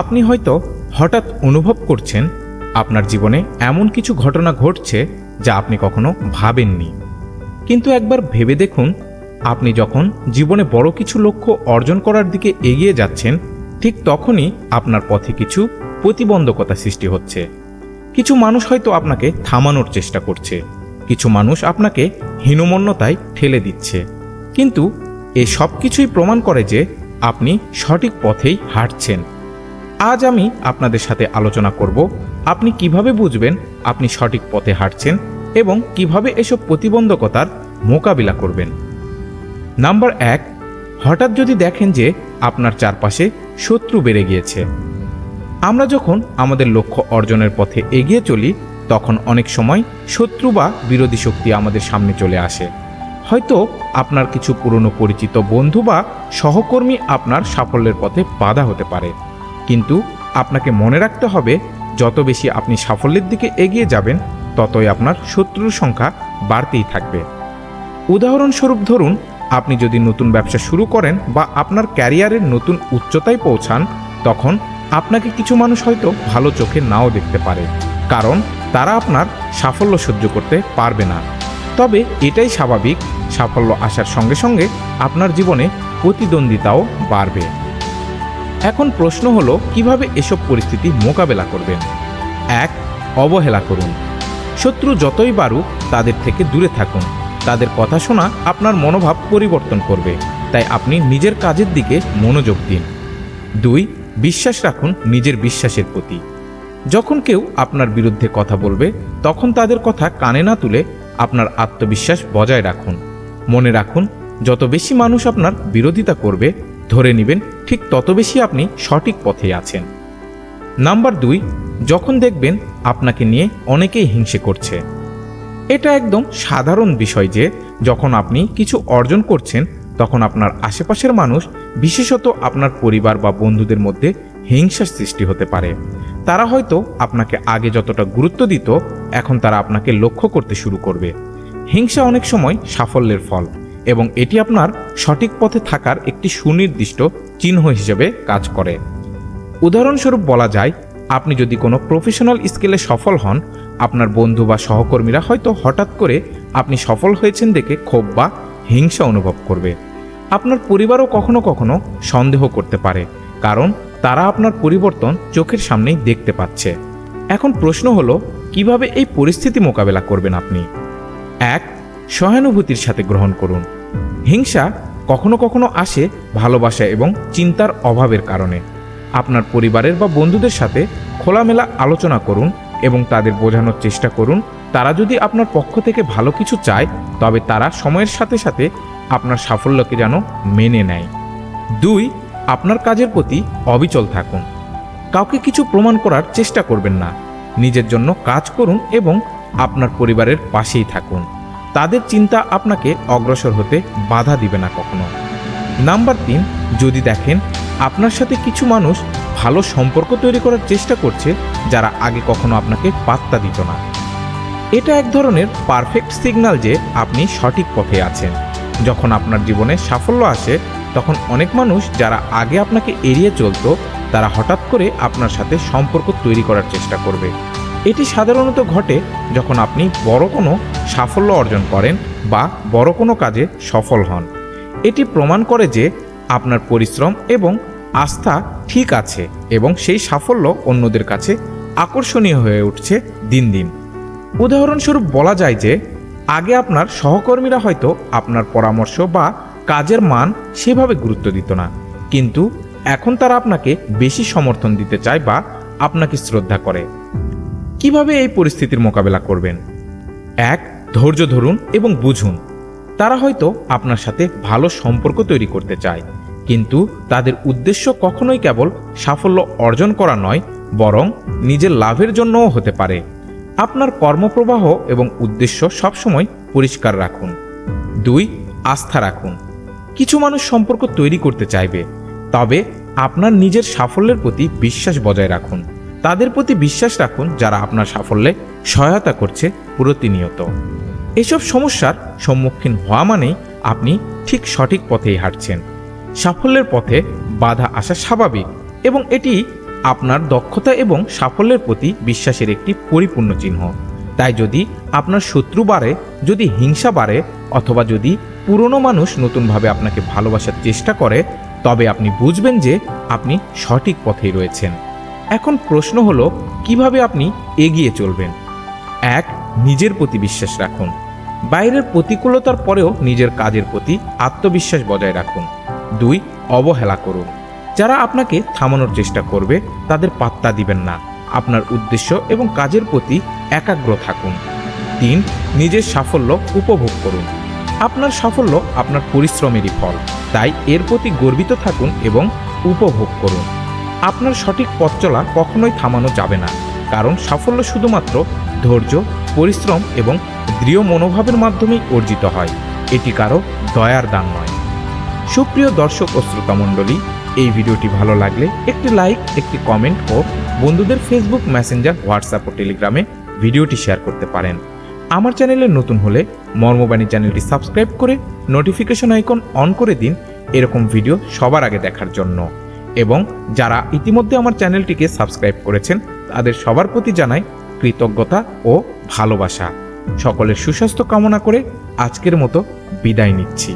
আপনি হয়তো হঠাৎ অনুভব করছেন আপনার জীবনে এমন কিছু ঘটনা ঘটছে যা আপনি কখনো ভাবেননি। কিন্তু একবার ভেবে দেখুন, আপনি যখন জীবনে বড় কিছু লক্ষ্য অর্জন করার দিকে এগিয়ে যাচ্ছেন, ঠিক তখনই আপনার পথে কিছু প্রতিবন্ধকতা সৃষ্টি হচ্ছে। কিছু মানুষ হয়তো আপনাকে থামানোর চেষ্টা করছে, কিছু মানুষ আপনাকে হীনমন্যতায় ঠেলে দিচ্ছে। কিন্তু এ সব কিছুই প্রমাণ করে যে আপনি সঠিক পথেই হাঁটছেন। আজ আমি আপনাদের সাথে আলোচনা করব, আপনি কীভাবে বুঝবেন আপনি সঠিক পথে হাঁটছেন এবং কীভাবে এসব প্রতিবন্ধকতার মোকাবিলা করবেন। নাম্বার এক, হঠাৎ যদি দেখেন যে আপনার চারপাশে শত্রু বেড়ে গিয়েছে। আমরা যখন আমাদের লক্ষ্য অর্জনের পথে এগিয়ে চলি, তখন অনেক সময় শত্রু বা বিরোধী শক্তি আমাদের সামনে চলে আসে। হয়তো আপনার কিছু পুরনো পরিচিত বন্ধু বা সহকর্মী আপনার সাফল্যের পথে বাধা হতে পারে। কিন্তু আপনাকে মনে রাখতে হবে, যত বেশি আপনি সাফল্যের দিকে এগিয়ে যাবেন, ততই আপনার শত্রুর সংখ্যা বাড়তেই থাকবে। উদাহরণস্বরূপ ধরুন, আপনি যদি নতুন ব্যবসা শুরু করেন বা আপনার ক্যারিয়ারের নতুন উচ্চতায় পৌঁছান, তখন আপনাকে কিছু মানুষ হয়তো ভালো চোখে নাও দেখতে পারে, কারণ তারা আপনার সাফল্য সহ্য করতে পারবে না। তবে এটাই স্বাভাবিক, সাফল্য আসার সঙ্গে সঙ্গে আপনার জীবনে প্রতিদ্বন্দ্বিতাও বাড়বে। এখন প্রশ্ন হলো, কীভাবে এসব পরিস্থিতি মোকাবেলা করবেন? এক, অবহেলা করুন। শত্রু যতই বাড়ুক, তাদের থেকে দূরে থাকুন। তাদের কথা শোনা আপনার মনোভাব পরিবর্তন করবে। তাই আপনি নিজের কাজের দিকে মনোযোগ দিন। দুই, বিশ্বাস রাখুন নিজের বিশ্বাসের প্রতি। যখন কেউ আপনার বিরুদ্ধে কথা বলবে, তখন তাদের কথা কানে না তুলে আপনার আত্মবিশ্বাস বজায় রাখুন। মনে রাখুন, যত বেশি মানুষ আপনার বিরোধিতা করবে, ধরে নেবেন ঠিক তত বেশি আপনি সঠিক পথে আছেন। নাম্বার দুই, যখন দেখবেন আপনাকে নিয়ে অনেকেই হিংসে করছে। এটা একদম সাধারণ বিষয় যে, যখন আপনি কিছু অর্জন করছেন, তখন আপনার আশেপাশের মানুষ, বিশেষত আপনার পরিবার বা বন্ধুদের মধ্যে হিংসার সৃষ্টি হতে পারে। তারা হয়তো আপনাকে আগে যতটা গুরুত্ব দিত, এখন তারা আপনাকে লক্ষ্য করতে শুরু করবে। হিংসা অনেক সময় সাফল্যের ফল। এবং এটি আপনার সঠিক পথে থাকার একটি সুনির্দিষ্ট চিহ্ন হিসেবে কাজ করে। উদাহরণস্বরূপ বলা যায়, আপনি যদি কোনো প্রফেশনাল স্কেলে সফল হন, আপনার বন্ধু বা সহকর্মীরা হয়তো হঠাৎ করে আপনি সফল হয়েছেন দেখে ক্ষোভ বা হিংসা অনুভব করবে। আপনার পরিবারও কখনো কখনো সন্দেহ করতে পারে, কারণ তারা আপনার পরিবর্তন চোখের সামনেই দেখতে পাচ্ছে। এখন প্রশ্ন হলো, কীভাবে এই পরিস্থিতি মোকাবেলা করবেন আপনি? এক, সহানুভূতির সাথে গ্রহণ করুন। হিংসা কখনো কখনো আসে ভালোবাসা এবং চিন্তার অভাবের কারণে। আপনার পরিবারের বা বন্ধুদের সাথে খোলামেলা আলোচনা করুন এবং তাদের বোঝানোর চেষ্টা করুন। তারা যদি আপনার পক্ষ থেকে ভালো কিছু চায়, তবে তারা সময়ের সাথে সাথে আপনার সাফল্যকে যেন মেনে নেয়। দুই, আপনার কাজের প্রতি অবিচল থাকুন। কাউকে কিছু প্রমাণ করার চেষ্টা করবেন না। নিজের জন্য কাজ করুন এবং আপনার পরিবারের পাশেই থাকুন। তাদের চিন্তা আপনাকে অগ্রসর হতে বাধা দিবে না কখনো। নাম্বার তিন, যদি দেখেন আপনার সাথে কিছু মানুষ ভালো সম্পর্ক তৈরি করার চেষ্টা করছে, যারা আগে কখনো আপনাকে পাত্তা দিত না। এটা এক ধরনের পারফেক্ট সিগন্যাল যে আপনি সঠিক পথে আছেন। যখন আপনার জীবনে সাফল্য আসে, তখন অনেক মানুষ যারা আগে আপনাকে এড়িয়ে চলতো, তারা হঠাৎ করে আপনার সাথে সম্পর্ক তৈরি করার চেষ্টা করবে। এটি সাধারণত ঘটে যখন আপনি বড় কোনো সাফল্য অর্জন করেন বা বড় কোনো কাজে সফল হন। এটি প্রমাণ করে যে আপনার পরিশ্রম এবং আস্থা ঠিক আছে এবং সেই সাফল্য অন্যদের কাছে আকর্ষণীয় হয়ে উঠছে দিন দিন। উদাহরণস্বরূপ বলা যায় যে, আগে আপনার সহকর্মীরা হয়তো আপনার পরামর্শ বা কাজের মান সেভাবে গুরুত্ব দিত না। কিন্তু এখন তারা আপনাকে বেশি সমর্থন দিতে চায় বা আপনাকে শ্রদ্ধা করে। কীভাবে এই পরিস্থিতির মোকাবেলা করবেন? এক ধৈর্য ধরুন এবং বুঝুন। তারা হয়তো আপনার সাথে ভালো সম্পর্ক তৈরি করতে চায়, কিন্তু তাদের উদ্দেশ্য কখনোই কেবল সাফল্য অর্জন করা নয়, বরং নিজের লাভের জন্যও হতে পারে। আপনার কর্মপ্রবাহ এবং উদ্দেশ্য সবসময় পরিষ্কার রাখুন। দুই, আস্থা রাখুন। কিছু মানুষ সম্পর্ক তৈরি করতে চাইবে, তবে আপনার নিজের সাফল্যের প্রতি বিশ্বাস বজায় রাখুন। তাদের প্রতি বিশ্বাস রাখুন যারা আপনার সাফল্যে সহায়তা করছে প্রতিনিয়ত। এসব সমস্যার সম্মুখীন হওয়া মানেই আপনি ঠিক সঠিক পথেই হাঁটছেন। সাফল্যের পথে বাধা আসা স্বাভাবিক এবং এটি আপনার দক্ষতা এবং সাফল্যের প্রতি বিশ্বাসের একটি পরিপূর্ণ চিহ্ন। তাই যদি আপনার শত্রু বাড়ে, যদি হিংসা বাড়ে অথবা যদি পুরনো মানুষ নতুনভাবে আপনাকে ভালোবাসার চেষ্টা করে, তবে আপনি বুঝবেন যে আপনি সঠিক পথেই রয়েছেন। এখন প্রশ্ন হলো, কীভাবে আপনি এগিয়ে চলবেন? এক, নিজের প্রতি বিশ্বাস রাখুন। বাইরের প্রতিকূলতার পরেও নিজের কাজের প্রতি আত্মবিশ্বাস বজায় রাখুন। দুই, অবহেলা করুন। যারা আপনাকে থামানোর চেষ্টা করবে, তাদের পাত্তা দিবেন না। আপনার উদ্দেশ্য এবং কাজের প্রতি একাগ্র থাকুন। তিন, নিজের সাফল্য উপভোগ করুন। আপনার সাফল্য আপনার পরিশ্রমেরই ফল। তাই এর প্রতি গর্বিত থাকুন এবং উপভোগ করুন। আপনার সঠিক পথ চলা কখনোই থামানো যাবে না। কারণ সাফল্য শুধুমাত্র ধৈর্য, পরিশ্রম এবং দৃঢ় মনোভাবের মাধ্যমেই অর্জিত হয়। এটি কারও দয়ার দান নয়। সুপ্রিয় দর্শক ও শ্রোতা মণ্ডলী, এই ভিডিওটি ভালো লাগলে একটি লাইক, একটি কমেন্ট ও বন্ধুদের ফেসবুক মেসেঞ্জার হোয়াটসঅ্যাপ ও টেলিগ্রামে ভিডিওটি শেয়ার করতে পারেন। আমার চ্যানেলে নতুন হলে মর্মবাণী চ্যানেলটি সাবস্ক্রাইব করে নোটিফিকেশন আইকন অন করে দিন এরকম ভিডিও সবার আগে দেখার জন্য। এবং যারা ইতিমধ্যে আমার চ্যানেলটিকে সাবস্ক্রাইব করেছেন, তাদের সবার প্রতি জানাই কৃতজ্ঞতা ও ভালোবাসা। সকলের সুস্বাস্থ্য কামনা করে আজকের মতো বিদায় নিচ্ছি।